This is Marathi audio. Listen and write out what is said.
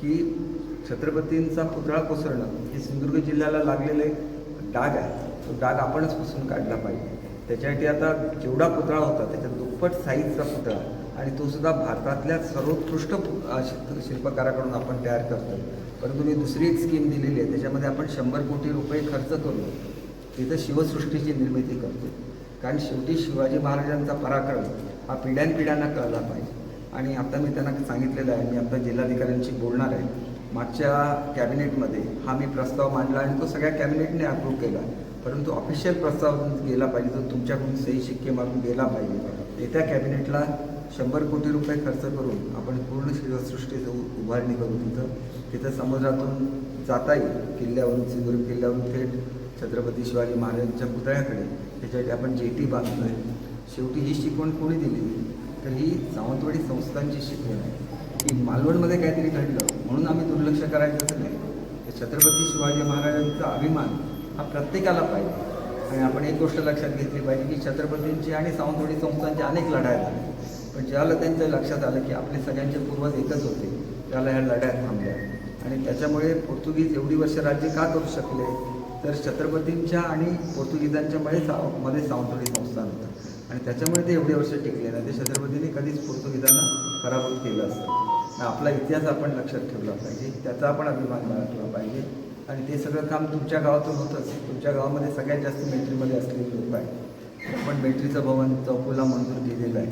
की छत्रपतींचा पुतळा कोसळणं हे सिंधुदुर्ग जिल्ह्याला लागलेलं एक डाग आहे तो डाग आपणच पुसून काढला पाहिजे. त्याच्यासाठी आता जेवढा पुतळा होता त्याच्या दुप्पट साईजचा पुतळा आणि तो सुद्धा भारतातल्या सर्वोत्कृष्ट शिल्प- शिल्पकाराकडून आपण तयार करतो परंतु मी दुसरी एक स्कीम दिलेली आहे. त्याच्यामध्ये आपण शंभर कोटी रुपये खर्च करून तिथं शिवसृष्टीची निर्मिती करतो कारण शेवटी शिवाजी महाराजांचा पराक्रम हा पिढ्यानपिढ्यांना कळला पाहिजे. आणि आता मी त्यांना सांगितलेलं आहे मी आता जिल्हाधिकाऱ्यांशी बोलणार आहे. मागच्या कॅबिनेटमध्ये हा मी प्रस्ताव मांडला आणि तो सगळ्या कॅबिनेटने अप्रूव्ह केला. परंतु ऑफिशियल प्रस्ताव गेला पाहिजे तो तुमच्याकडून सही शिक्के मारून गेला पाहिजे. येत्या कॅबिनेटला शंभर कोटी रुपये खर्च करून आपण पूर्ण शिवसृष्टीचं उभारणी करू तिथं. तिथं समुद्रातून जाता येईल किल्ल्यावरून सिंधुदुर्ग किल्ल्यावरून थेट छत्रपती शिवाजी महाराजांच्या पुतळ्याकडे. त्याच्यासाठी आपण जेटी बांधलो आहे शेवटी ही शिकवण कोणी दिली? तर ही सावंतवाडी संस्थांची शिकवण आहे. की मालवणमध्ये काहीतरी घडलं म्हणून आम्ही दुर्लक्ष करायचंच नाही. तर छत्रपती शिवाजी महाराजांचा अभिमान हा प्रत्येकाला पाहिजे. आणि आपण एक गोष्ट लक्षात घेतली पाहिजे की छत्रपतींची आणि सावंतवाडी संस्थांची अनेक लढाया झाल्या. पण ज्याला त्यांचं लक्षात आलं की आपले सगळ्यांचे पूर्वज एकच होते त्याला ह्या लढ्यात थांबल्या. आणि त्याच्यामुळे पोर्तुगीज एवढी वर्ष राज्य का करू शकले? तर छत्रपतींच्या आणि पोर्तुगीजांच्या मध्ये सावमध्ये सावंतवाडी संस्थान होतं. आणि त्याच्यामुळे ते एवढे वर्ष टिकले नाही. ते छत्रपतीने कधीच पोर्तुगीजांना पराभूत केलं असतं. आणि आपला इतिहास आपण लक्षात ठेवला पाहिजे. त्याचा आपण अभिमान बाळगला पाहिजे. आणि ते सगळं काम तुमच्या गावातून होतंच. तुमच्या गावामध्ये सगळ्यात जास्त मिलिटरीमध्ये असलेले लोक आहेत. आपण मिलिटरीचं भवन चौकोला मंजूर केलेलं आहे.